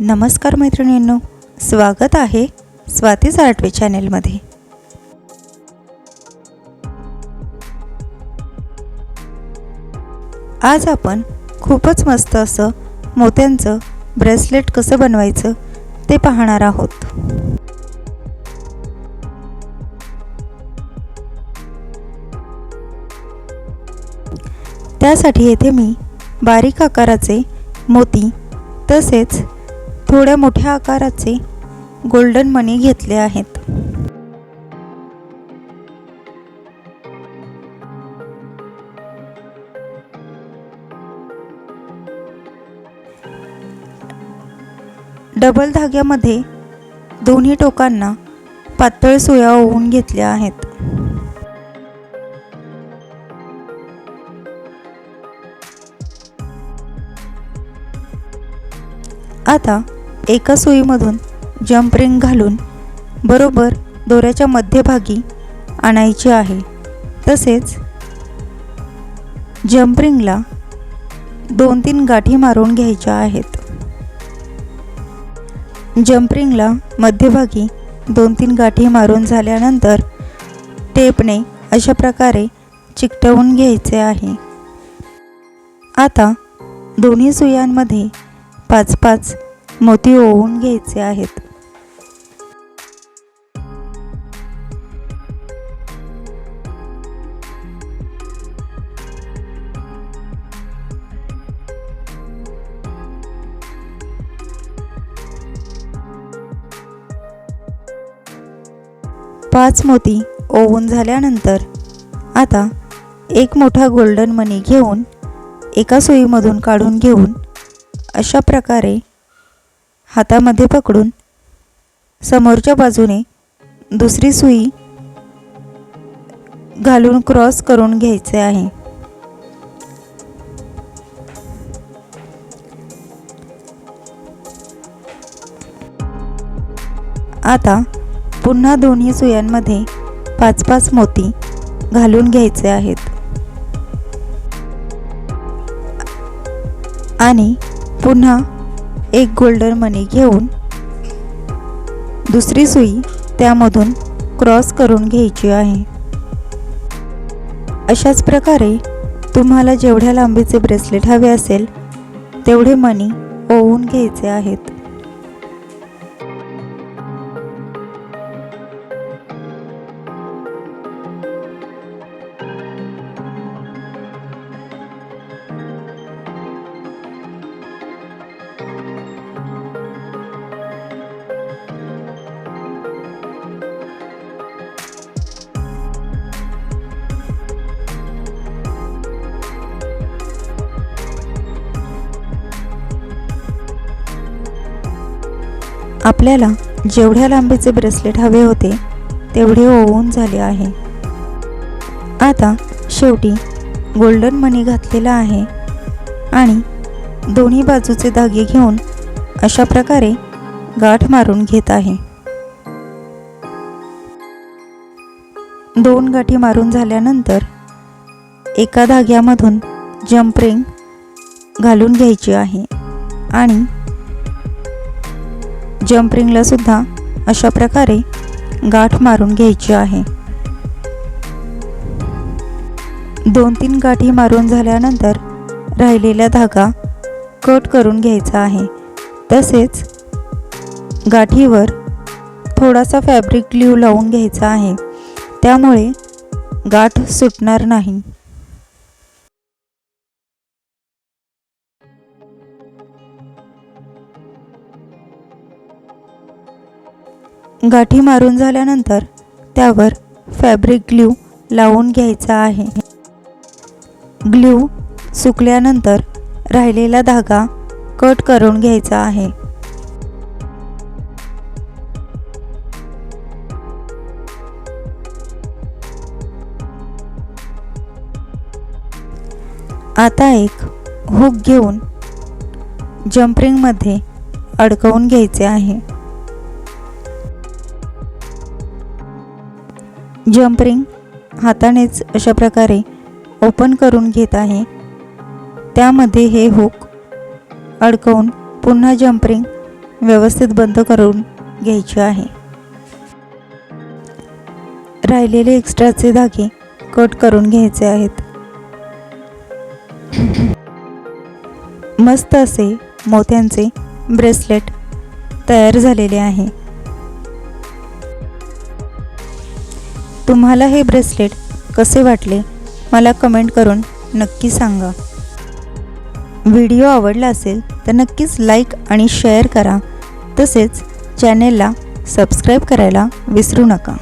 नमस्कार मैत्रिणींनो स्वागत आहे स्वातीच आर्टवे चॅनेलमध्ये. आज आपण खूपच मस्त असं मोत्यांचं ब्रेसलेट कसं बनवायचं ते पाहणार आहोत. त्यासाठी येथे मी बारीक आकाराचे मोती तसेच थोड्या मोठ्या आकाराचे गोल्डन मनी घेतले आहेत. डबल धाग्यामध्ये दोन्ही टोकांना पातळ सुया ओवून घेतल्या आहेत. आता एका सुईमधून जम्प रिंग घालून बरोबर दोऱ्याच्या मध्यभागी आणायची आहे. तसेच जम्प रिंगला दोन तीन गाठी मारून घ्यायच्या आहेत. जम्प रिंगला मध्यभागी दोन तीन गाठी मारून झाल्यानंतर टेपने अशा प्रकारे चिकटवून घ्यायचे आहे. आता दोन्ही सुयांमध्ये पाच पाच मोती ओवून घ्यायचे आहेत. पाच मोती ओवून झाल्यानंतर आता एक मोठा गोल्डन मनी घेऊन एका सुईमधून काढून घेऊन अशा प्रकारे हातामध्ये पकडून समोरच्या बाजूने दुसरी सुई घालून क्रॉस करून घ्यायचे आहे. आता पुन्हा दोन्ही सुयांमध्ये पाच पाच मोती घालून घ्यायचे आहेत. आणि पुन्हा एक गोल्डन मनी घेऊन दुसरी सुई त्यामधून क्रॉस करून घ्यायची आहे. अशाच प्रकारे तुम्हाला जेवढ्या लांबीचे ब्रेसलेट हवे असेल तेवढे मनी ओवून घ्यायचे आहेत. आपल्याला जेवढ्या लांबीचे ब्रेसलेट हवे होते तेवढे ओवून झाले आहे. आता शेवटी गोल्डन मनी घातलेला आहे आणि दोन्ही बाजूचे धागे घेऊन अशा प्रकारे गाठ मारून घेत आहे. दोन गाठी मारून झाल्यानंतर एका धाग्यामधून जम्परिंग घालून घ्यायची आहे आणि जम्परिंगला सुद्धा अशा प्रकारे गाठ मारून घ्यायची आहे. दोन तीन गाठी मारून झाल्यानंतर राहिलेला धागा कट करून घ्यायचा आहे. तसेच गाठीवर थोडासा फॅब्रिक ग्ल्यू लावून घ्यायचा आहे. त्यामुळे गाठ सुटणार नाही. गाठी मारून झाल्यानंतर त्यावर फॅब्रिक ग्ल्यू लावून घ्यायचा आहे. ग्ल्यू सुकल्यानंतर राहिलेला धागा कट करून घ्यायचा आहे. आता एक हुक घेऊन जम्परिंगमध्ये अडकवून घ्यायचे आहे. जम्परिंग हातानेच अशा प्रकारे ओपन करून घेत आहे. त्यामध्ये हे हुक अडकवून पुन्हा जम्परिंग व्यवस्थित बंद करून घ्यायची आहे. राहिलेले एक्स्ट्राचे धागे कट करून घ्यायचे आहेत. मस्त असे मोत्यांचे ब्रेसलेट तयार झालेले आहे. तुम्हाला हे ब्रेसलेट कसे वाटले मला कमेंट करून नक्की सांगा. व्हिडिओ आवडला असेल तर नक्कीच लाईक आणि शेअर करा. तसेच चॅनेलला सबस्क्राईब करायला विसरू नका.